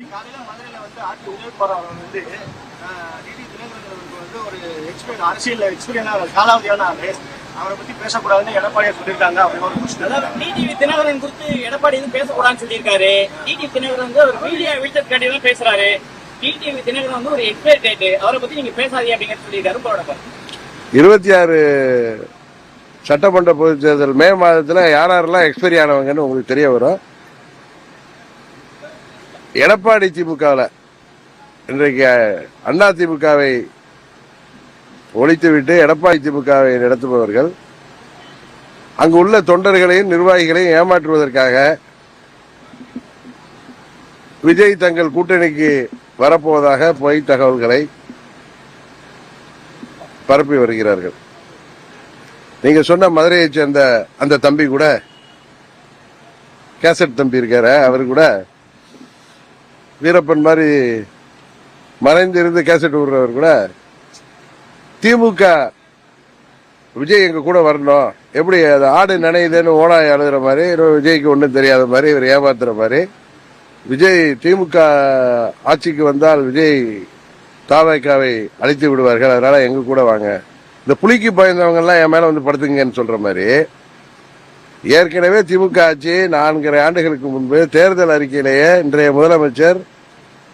காலையில மதுரையில வந்து ஆட்சி உதயகுமார் அவர் வந்து டிடி தினகரன் வந்து ஒரு எக்ஸ்பீரியன் அரசியல் எக்ஸ்பீரியன் காலாவதியான ஆளு. அவரை பத்தி பேசக்கூடாதுன்னு எடப்பாடியார் சொல்லியிருக்காங்க. அப்படின்னு ஒரு கொஸ்டின் அதாவது டிடிவி தினகரன் குறித்து எடப்பாடி எதுவும் பேசக்கூடாதுன்னு சொல்லியிருக்காரு. டிடிவி தினகரன் வந்து ஒரு மீடியா வீழ்த்தது காட்டி தான் பேசுறாரு டிடிவி தினகரன் வந்து ஒரு எக்ஸ்பைர் டேட் அவரை பத்தி நீங்க பேசாதீங்க அப்படிங்கிறது சொல்லியிருக்காரு. கருத்து. இருபத்தி ஆறு சட்டமன்ற பொதுத் தேர்தல் மே மாதத்துல யார் யாரெல்லாம் எக்ஸ்பைரி ஆனவங்கன்னு உங்களுக்கு தெரிய வரும். எடப்பாடி திமுகவில் இன்றைக்கு அண்ணா திமுகவை ஒழித்துவிட்டு எடப்பாடி திமுகவை நடத்துபவர்கள் அங்கு உள்ள தொண்டர்களையும் நிர்வாகிகளையும் ஏமாற்றுவதற்காக விஜய் தங்கள் கூட்டணிக்கு வரப்போவதாக பொய் தகவல்களை பரப்பி வருகிறார்கள். நீங்க சொன்ன மதுரையைச் சேர்ந்த அந்த தம்பி கூட கேசட் தம்பி இருக்காரு அவர் கூட வீரப்பன் மாதிரி மறைந்திருந்து கேசட் விடுறவர் கூட திமுக விஜய் எங்க கூட வரணும். எப்படி அது ஆடு நினையுதுன்னு ஓனாய் அழுகிற மாதிரி விஜய்க்கு ஒன்றும் தெரியாத மாதிரி இவர் ஏமாத்துற மாதிரி. விஜய் திமுக ஆட்சிக்கு வந்தால் விஜய் தாவைக்காவை அழித்து விடுவார்கள். அதனால எங்க கூட வாங்க. இந்த புலிக்கு பயந்தவங்க எல்லாம் என் மேல வந்து படுத்துங்கன்னு சொல்ற மாதிரி. ஏற்கனவே திமுக ஆட்சி நான்கரை ஆண்டுகளுக்கு முன்பு தேர்தல் அறிக்கையிலேயே இன்றைய முதலமைச்சர்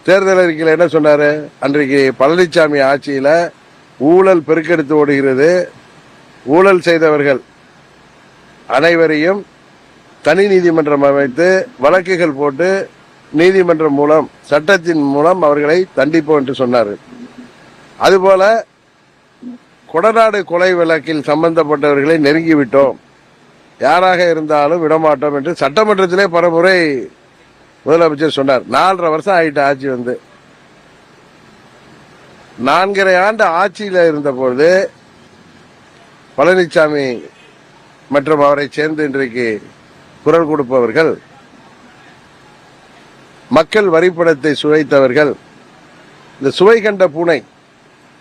தேர்தல் அறிக்கையில் என்ன சொன்னார்? அன்றைக்கு பழனிசாமி ஆட்சியில் ஊழல் பெருக்கெடுத்து ஓடுகிறது. ஊழல் செய்தவர்கள் அனைவரையும் தனி நீதிமன்றம் அமைத்து வழக்குகள் போட்டு நீதிமன்றம் மூலம் சட்டத்தின் மூலம் அவர்களை தண்டிப்போம் என்று சொன்னார். அதுபோல கொடநாடு கொலை வழக்கில் சம்பந்தப்பட்டவர்களை நெருங்கிவிட்டோம். யாராக இருந்தாலும் விடமாட்டோம் என்று சட்டமன்றத்திலே பலமுறை முதலமைச்சர் சொன்னார் நாலரை வருஷம் ஆயிட்டு ஆட்சி வந்து. நான்கரை ஆண்டு ஆட்சியில் இருந்தபோது பழனிசாமி மற்றும் அவரை சேர்ந்து இன்றைக்கு குரல் கொடுப்பவர்கள் மக்கள் வரிப்படத்தை சுவைத்தவர்கள் இந்த சுவை கண்ட பூனை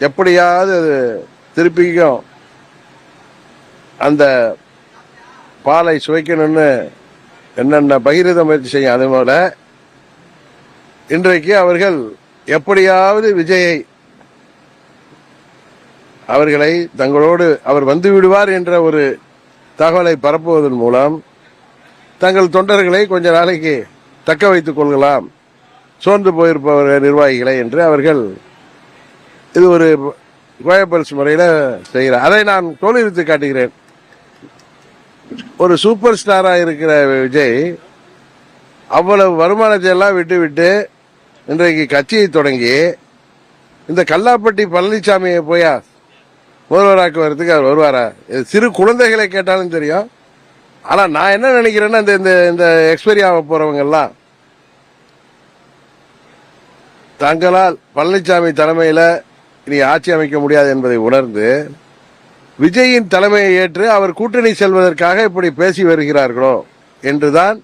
எப்படியாவது அது திருப்பிக்கும் அந்த பாலை சுவைக்கணும்னு என்னென்ன பகிரத முயற்சி செய்யும் அதே போல இன்றைக்கு அவர்கள் எப்படியாவது விஜயை அவர்களை தங்களோடு அவர் வந்து விடுவார் என்ற ஒரு தகவலை பரப்புவதன் மூலம் தங்கள் தொண்டர்களை கொஞ்ச நாளைக்கு தக்க வைத்துக் கொள்ளலாம் சோர்ந்து போயிருப்பவர்கள் நிர்வாகிகளை என்று அவர்கள் இது ஒரு கோயப்பல்ஸ் முறையில் செய்கிறார். அதை நான் தோலிருத்து காட்டுகிறேன். ஒரு சூப்பர் ஸ்டாரா இருக்கிற விஜய் அவ்வளவு வருமானத்தை எல்லாம் விட்டு விட்டு இன்றைக்கு கட்சியை தொடங்கி இந்த கல்லாப்பட்டி பழனிசாமியை போயா முதல்வராக்குவதற்கு அவர் வருவாரா? சிறு குழந்தைகளை கேட்டாலும் தெரியும். ஆனா நான் என்ன நினைக்கிறேன்னா இந்த இந்த இந்த எக்ஸ்பைரி ஆக போறவங்க தங்களால் பழனிசாமி தலைமையில இனி ஆட்சி அமைக்க முடியாது என்பதை உணர்ந்து விஜயின் தலைமையை ஏற்று அவர் கூட்டணி செல்வதற்காக இப்படி பேசி வருகிறார்களோ என்றுதான்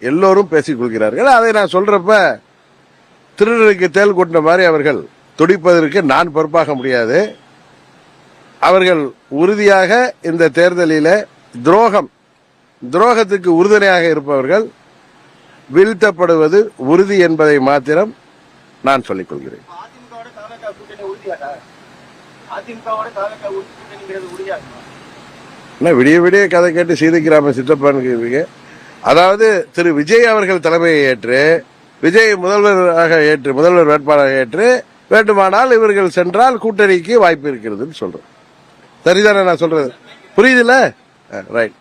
எல்லோரும் பேசிக்கொள்கிறார்கள் அதை நான் சொல்றப்ப திருடருக்கு தேல் கூட்டின மாதிரி அவர்கள் துடிப்பதற்கு நான் பொறுப்பாக முடியாது. அவர்கள் உறுதியாக இந்த தேர்தலில துரோகம் துரோகத்துக்கு உறுதுணையாக இருப்பவர்கள் வீழ்த்தப்படுவது உறுதி என்பதை மாத்திரம் நான் சொல்லிக் கொள்கிறேன். அதிமுகவோட கூட்டணிங்கிறது என்ன விடிய விடிய கதை கேட்டு சீதைக்கிராம சித்தப்பான்னு அதாவது திரு விஜய் அவர்கள் தலைமையை ஏற்று விஜய் முதல்வராக ஏற்று முதல்வர் வேட்பாளராக ஏற்று வேண்டுமானால் இவர்கள் சென்றால் கூட்டணிக்கு வாய்ப்பு இருக்கிறதுன்னு சொல்றேன் சரிதானே நான் சொல்றது? புரியுதுல்ல? ரைட்